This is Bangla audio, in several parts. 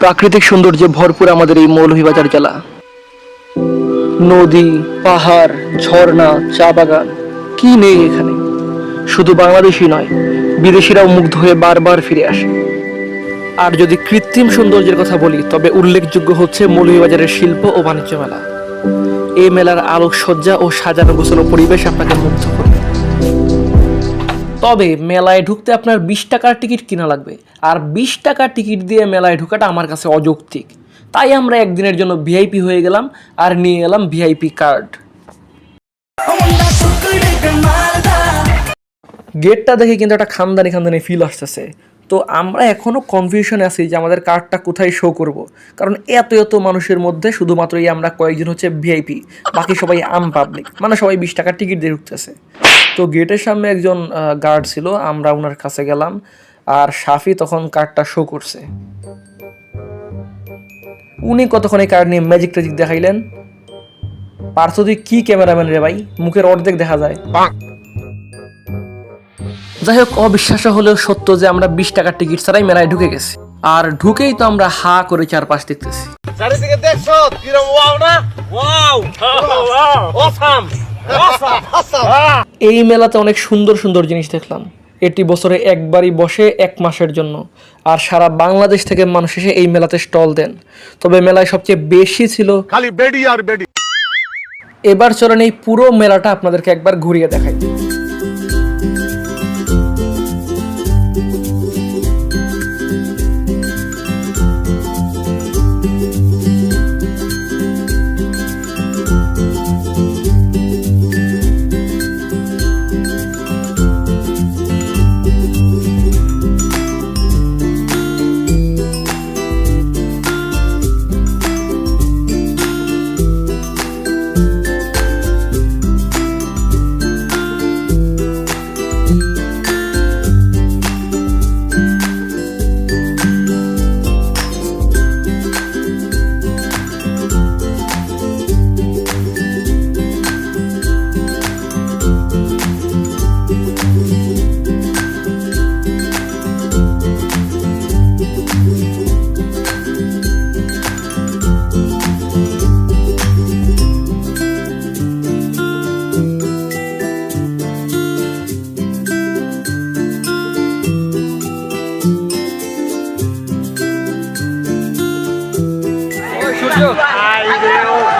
প্রাকৃতিক সৌন্দর্যে ভরপুর আমাদের এই মৌলভীবাজার জেলা। নদী, পাহাড়, ঝর্ণা, চা বাগান, কি নেই এখানে? শুধু বাংলাদেশি নয়, বিদেশিরাও মুগ্ধ হয়ে বারবার ফিরে আসে। আর যদি কৃত্রিম সৌন্দর্যের কথা বলি, তবে উল্লেখযোগ্য হচ্ছে মৌলভীবাজারের শিল্প ও বাণিজ্য মেলা। এই মেলার আলোকসজ্জা ও সাজানো গোছানো পরিবেশ আপনাকে মুগ্ধ করবে তবে মেলায় ঢুকতে আপনার বিশ টাকার টিকিট কিনা লাগবে। আর বিশ টাকার টিকিট দিয়ে মেলায় ঢোকাটা আমার কাছে অযৌক্তিক। তাই আমরা একদিনের জন্য ভিআইপি হয়ে গেলাম আর নিয়ে এলাম ভিআইপি কার্ড। গেটটা দেখে কিন্তু একটা খানদানি খানদানি ফিল আসতেছে। তো আমরা এখনও কনফিউশনে আছি যে আমাদের কার্ডটা কোথায় শো করব। কারণ এত এত মানুষের মধ্যে শুধুমাত্রই আমরা কয়েকজন হচ্ছে ভিআইপি, বাকি সবাই আম পাবলিক মানে সবাই বিশ টাকার টিকিট দিয়ে ঢুকতেছে। তো গেটের সামনে একজন গার্ড ছিল আমরা ওনার কাছে গেলাম আর সাফি তখন কার্ডটা শো করছে। উনি কতক্ষণ এই কার্ড নিয়ে ম্যাজিক ট্যাজিক দেখাইলেন? পার্থ তুই কি ক্যামেরাম্যান রে ভাই? মুখের অর্ধেক দেখা যায়। যাই হোক অবিশ্বাস্য হলেও সত্য যে আমরা বিশ টাকার টিকিট ছাড়াই মেলায় ঢুকে গেছি। আর ঢুকেই তো আমরা হা করে চারপাশ দেখতেছি। চারিদিকে দেখছ? কিরম ওয়াও না? ওয়াও অসাম অসাম এই মেলাতে অনেক সুন্দর সুন্দর জিনিস দেখলাম। এটি বছরে একবারই বসে এক মাসের জন্য। আর সারা বাংলাদেশ থেকে মানুষ এসে এই মেলাতে স্টল দেন। তবে মেলায় সবচেয়ে বেশি ছিল খালি বেডি আর বেডি। এবার চলেন এই পুরো মেলাটা আপনাদেরকে একবার ঘুরিয়ে দেখাই।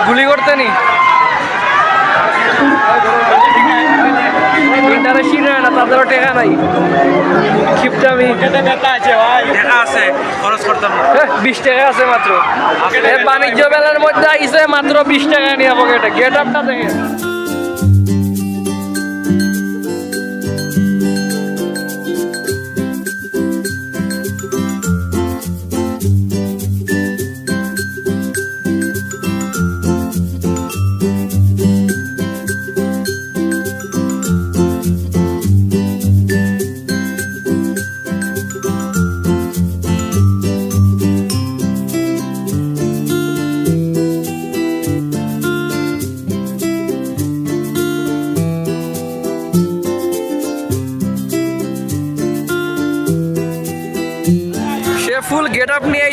গুলি করতে নি? ইন্টারেস্টই নেয় না তাদেরও টেকা নাই। আমি দেখা আছে খরচ করতাম বিশ টাকা আছে মাত্র। বাণিজ্য মেলার মধ্যে আইসে মাত্র বিশ টাকা নিয়ে পকেটে গেট আপটা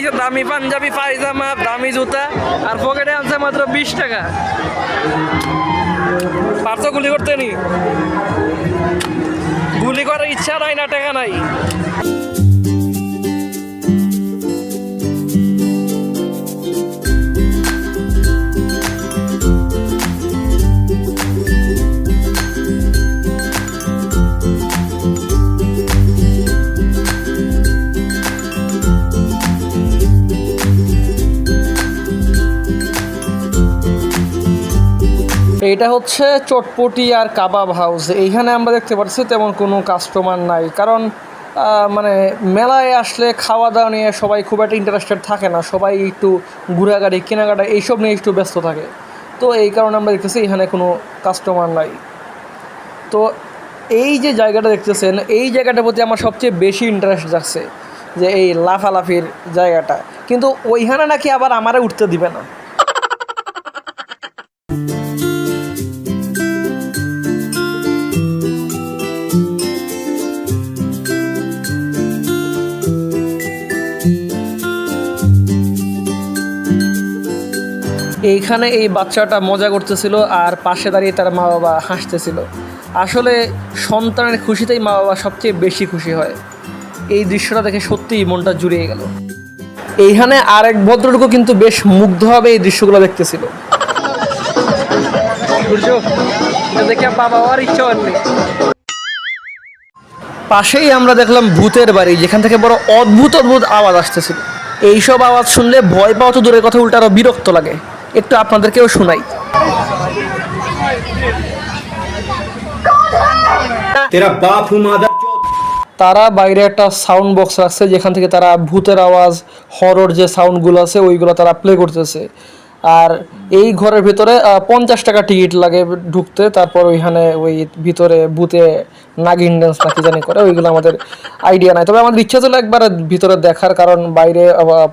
আইছে দামি পাঞ্জাবি, পায়জামা, দামি জুতা, আর পকেটে আনছে মাত্র বিশ টাকা। পারছ গুলি করতে নি? গুলি করার ইচ্ছা নাই না, টাকা নাই। এটা হচ্ছে চটপটি আর কাবাব হাউস। এইখানে আমরা দেখতে পাচ্ছি তেমন কোনো কাস্টমার নাই। কারণ মানে মেলায় আসলে খাওয়া দাওয়া নিয়ে সবাই খুব একটা ইন্টারেস্টেড থাকে না। সবাই একটু ঘোরাগাড়ি কেনাকাটা এইসব নিয়ে একটু ব্যস্ত থাকে। তো এই কারণে আমরা দেখতেছি এখানে কোনো কাস্টমার নাই। তো এই যে জায়গাটা দেখতেছেন, এই জায়গাটার প্রতি আমার সবচেয়ে বেশি ইন্টারেস্ট যাচ্ছে যে এই লাফালাফির জায়গাটা। কিন্তু ওইখানে নাকি আবার আমারে উঠতে দিবে না। এইখানে এই বাচ্চাটা মজা করতেছিল আর পাশে দাঁড়িয়ে তার মা বাবা হাসতেছিল। আসলে সন্তানের খুশিতেই মা বাবা সবচেয়ে বেশি খুশি হয়। এই দৃশ্যটা দেখে সত্যিই মনটা জুড়িয়ে গেল। এইখানে আর এক ভদ্রলোকও কিন্তু বেশ মুগ্ধভাবে এই দৃশ্যগুলো দেখতেছিল। দেখে পাশেই আমরা দেখলাম ভূতের বাড়ি, যেখান থেকে বড় অদ্ভুত অদ্ভুত আওয়াজ আসতেছিল। এইসব আওয়াজ শুনলে ভয় পাওয়া তো দূরের কথা, উল্টা আরও বিরক্ত লাগে। একটু আপনাদেরকেও শোনাই। তারা বাইরে একটা সাউন্ড বক্স রাখছে যেখান থেকে তারা ভূতের আওয়াজ হরর যে সাউন্ডগুলো আছে ওইগুলো তারা প্লে করতেছে। আর এই ঘরের ভিতরে পঞ্চাশ টাকা টিকিট লাগে ঢুকতে তারপর ওইখানে ওই ভিতরে বুথে নাগিন ড্যান্স নাকি জানি করে ওইগুলো আমাদের আইডিয়া নাই। তবে আমাদের ইচ্ছা ছিল একবার ভিতরে দেখার কারণ বাইরে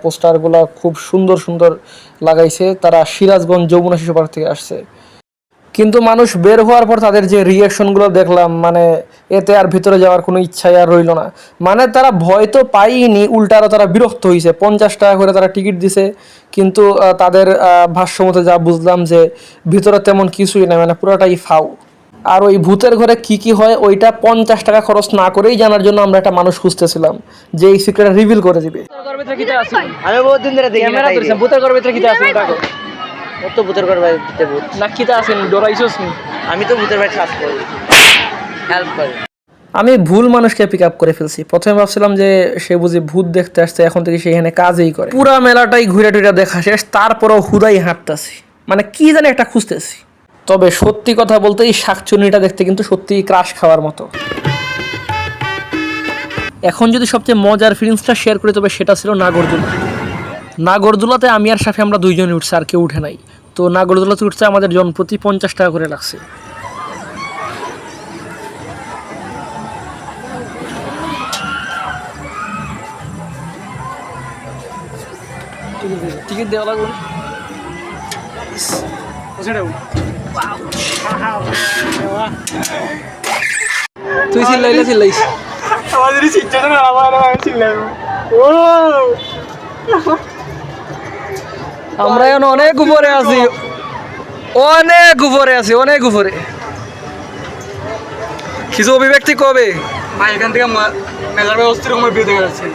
পোস্টারগুলো খুব সুন্দর সুন্দর লাগাইছে, তারা সিরাজগঞ্জ যমুনা শিশু পার্ক থেকে আসছে। কিন্তু মানুষ বের হওয়ার পর তাদের যে রিয়াকশনগুলো দেখলাম মানে এতে আর ভিতরে যাওয়ার কোনো ইচ্ছাই আর রইল না। মানে তারা ভয় তো পাইনি উল্টা আরও তারা বিরক্ত হয়েছে পঞ্চাশ টাকা করে তারা টিকিট দিছে, কিন্তু তাদের ভাষ্যমতে ভাষ্য মতে যা বুঝলাম যে ভিতরে তেমন কিছুই না মানে পুরোটাই ফাউ। আর ওই ভূতের ঘরে কি কি হয় ওইটা পঞ্চাশ টাকা খরচ না করেই জানার জন্য আমরা একটা মানুষ খুঁজতেছিলাম যে এই সিক্রেট রিভিল করে দিবে। আমি বহুত দিন ধরে দেখি না ভূতের ঘরের ভিতরে কিটা আছে ও তো ভূতের ঘর বাড়িতে ভূত। না কিটা আছেন ডরাইছস আমি তো ভূতের বাড়ি কাজ করি। হেল্প করি। আমি ভুল মানুষকে পিক আপ করে ফেলছি। প্রথমে ভাবছিলাম যে সে বুঝি ভূত দেখতে আসছে এখন থেকে সে এখানে কাজেই করে। পুরা মেলাটাই ঘুরে টুরে দেখা শেষ তারপরও হুদাই হাঁটতেছি। মানে কি জানি একটা খুঁজতেছি। তবে সত্যি কথা বলতে এই শাকচুনিটা দেখতে কিন্তু সত্যি ক্রাশ খাওয়ার মতো। এখন যদি সবচেয়ে মজার ফিলিংসটা শেয়ার করি, তবে সেটা ছিল নাগরদোলা। নাগরদোলাতে আমি আর সাথে আমরা দুইজনই উঠছি, আর কেউ উঠে নাই। তো নাগরদোলাতে উঠছে আমাদের জন প্রতি পঞ্চাশ টাকা করে লাগছে। টিকিট দেওয়া লাগবে? তুই চিল্লাইলে চিল্লাইস। আমাদের না আমার ও আমরা এখন অনেক উপরে আছি। অনেক উপরে আছি অনেক উপরে। কিছু অভিব্যক্তি কবে? ভাই এখান থেকে মেলার আমার বিয়ে দেখা যাচ্ছে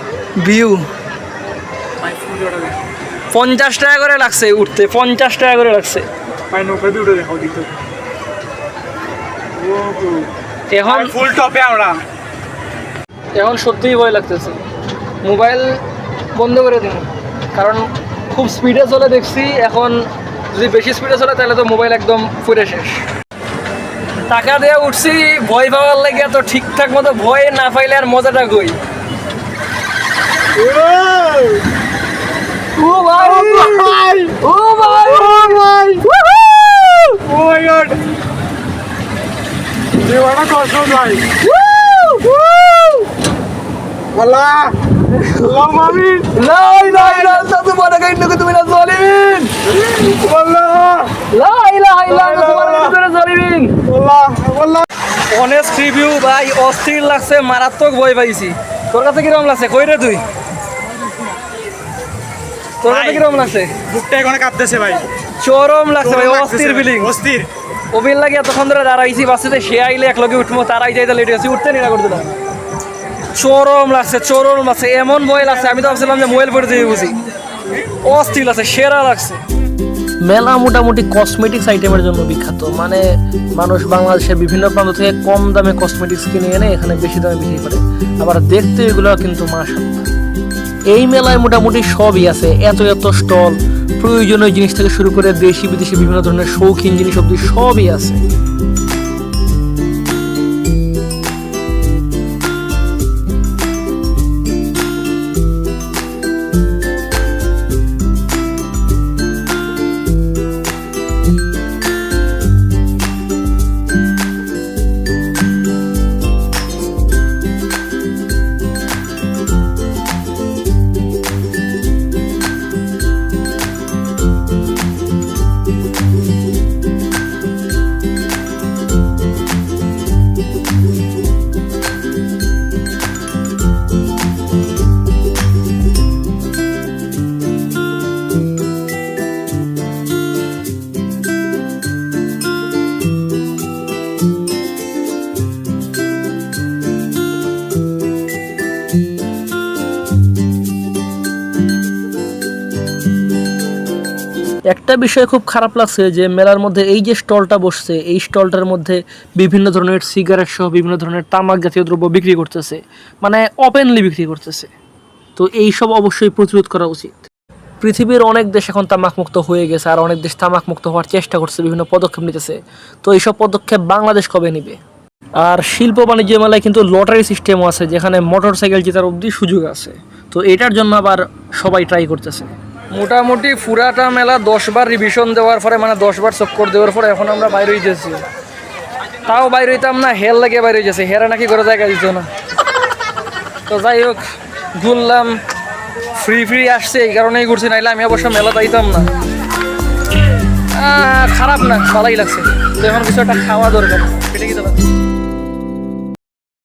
ভিউ পঞ্চাশ টাকা করে লাগছে উঠতে পঞ্চাশ টাকা করে লাগছে। ভাই নৌকা দিয়ে উঠে দেখাও দিত এখন ফুল টপে আমরা এখন সত্যিই ভয় লাগতেছে মোবাইল বন্ধ করে দিন কারণ খুব স্পিডে চলে দেখছি এখন যদি বেশি স্পিডে চলে তাহলে তো মোবাইল একদম ফুরে শেষ। টাকা দিয়ে উঠছি ভয় পাওয়ার লাগে তো ঠিকঠাক মতো ভয় না পাইলে আর মজাটা কই ও ভাই ও ভাই ও ভাই ও মাই গড দেওয়াটা কষ্ট ভাই আল্লাহ আল্লাহ মামিন লা ইলাহা ইল্লাল্লাহ সুবহানাকা ইন্নাকা তুমিনাজ জালিমিন আল্লাহ লা ইলাহা ইল্লাল্লাহ সুবহানাকা তুমিনাজ জালিমিন আল্লাহ আল্লাহ অনেস্ট রিভিউ ভাই অস্থির লাগছে মারাত্মক ভয় পাইছি। তোর কাছে কীরকম লাগছে? কই রে তুই? তোর কাছে। কীরকম লাগছে? বুকটা এখানে কাঁপতেছে ভাই। চরম লাগছে ভাই অস্থির ফিলিং অস্থির। অবির লাগে এতক্ষণ ধরে দাঁড়াইছি বাসেতে সে আইলে এক লগে উঠবো তারাই যাইতে লেট হয়েছি উঠতে নিরা করতে না চরম লাগছে চরম লাগছে এমন ভয় লাগছে আমি তো ভাবছিলাম যে মোবাইল পড়ে দিয়ে বুঝি অস্থির লাগছে সেরা লাগছে। মেলা মোটামুটি কসমেটিক্স আইটেমের জন্য বিখ্যাত। মানে মানুষ বাংলাদেশের বিভিন্ন প্রান্ত থেকে কম দামে কসমেটিক্স কিনে এনে এখানে বেশি দামে বিক্রি করে। আবার দেখতে এগুলো কিন্তু মাশাল্লাহ এই মেলায় মোটামুটি সবই আছে এত এত স্টল প্রয়োজনীয় জিনিস থেকে শুরু করে দেশি বিদেশি বিভিন্ন ধরনের শৌখিন জিনিস অব্দি সবই আছে। বিষয় খুব খারাপ লাগছে যে মেলার মধ্যে এই যে স্টলটা বসছে, এই স্টলটার মধ্যে বিভিন্ন ধরনের সিগারেট সহ বিভিন্ন ধরনের তামাক জাতীয় দ্রব্য বিক্রি করতেছে মানে ওপেনলি বিক্রি করতেছে। তো এই সব অবশ্যই প্রতিরোধ করা উচিত। পৃথিবীর অনেক দেশ এখন তামাকমুক্ত হয়ে গেছে আর অনেক দেশ তামাকমুক্ত হওয়ার চেষ্টা করছে, বিভিন্ন পদক্ষেপ নিতেছে। তো এইসব পদক্ষেপ বাংলাদেশ কবে নিবে? আর শিল্প বাণিজ্য মেলায় কিন্তু লটারি সিস্টেমও আছে, যেখানে মোটর সাইকেল জেতার অবধি সুযোগ আছে। তো এটার জন্য আবার সবাই ট্রাই করতেছে। মোটামুটি ফুরাটা মেলা দশবার রিভিশন দেওয়ার পরে মানে দশবার চক্কর দেওয়ার পরে এখন আমরা বাইরে হইতেছি। তাও বাইরে হইতাম না, হেল লাগে বাইরে হইতেছে। হেরা নাকি করে জায়গা দিত না। তো যাই হোক, ঘুরলাম। ফ্রি ফ্রি আসছে, এই কারণেই ঘুরছি, নাইলে আমি অবশ্য মেলা পাইতাম না। খারাপ না, ভালোই লাগছে। এখন কিছু একটা খাওয়া দরকার সেটা কি দরকার